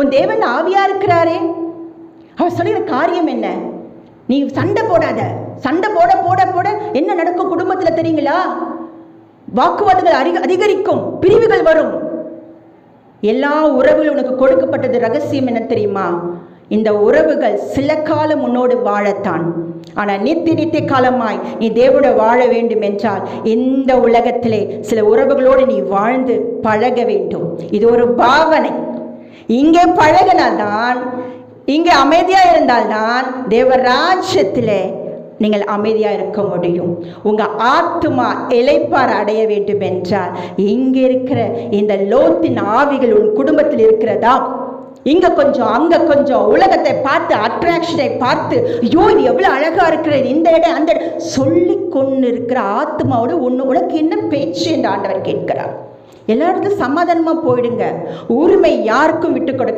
உன் தேவன் ஆவியா இருக்கிறாரே அவர் சொல்லுகிற காரியம் என்ன? நீ சண்டை போடாத. சண்டை போட போட போட என்ன நடக்கும் குடும்பத்தில் தெரியுங்களா? வாக்குவாதங்கள் அதிக அதிகரிக்கும். பிரிவுகள் வரும். எல்லா உறவுகளும் உனக்கு கொடுக்கப்பட்டது ரகசியம் என்ன தெரியுமா? இந்த உறவுகள் சில காலம் உன்னோடு வாழத்தான். ஆனால் நித்திய நித்திய காலமாய் நீ தேவோட வாழ வேண்டும் என்றால் இந்த உலகத்திலே சில உறவுகளோடு நீ வாழ்ந்து பழக வேண்டும். இது ஒரு பாவனை. இங்கே பழகினால்தான் இங்கே அமைதியா இருந்தால்தான் தேவராஜ்யத்திலே நீங்கள் அமைதியா இருக்க முடியும். உங்க ஆத்துமா இலைப்பார் அடைய வேண்டும் என்றால் இங்க இருக்கிற இந்த லோத்தின் ஆவிகள் உன் குடும்பத்தில் இருக்கிறதா? இங்க கொஞ்சம் அங்க கொஞ்சம் உலகத்தை பார்த்து அட்ராக்ஷனை பார்த்து ஐயோ இது எவ்வளவு அழகா இருக்கிறது இந்த இடம் அந்த இடம். சொல்லி கொண்டு இருக்கிற ஆத்மாவோட ஒன்று உனக்கு என்ன பேச்சு என்று ஆண்டவர் கேட்கிறார். எல்லா இடத்துலையும் சமாதானமாக போயிடுங்க. உரிமை யாருக்கும் விட்டு கொடுக்க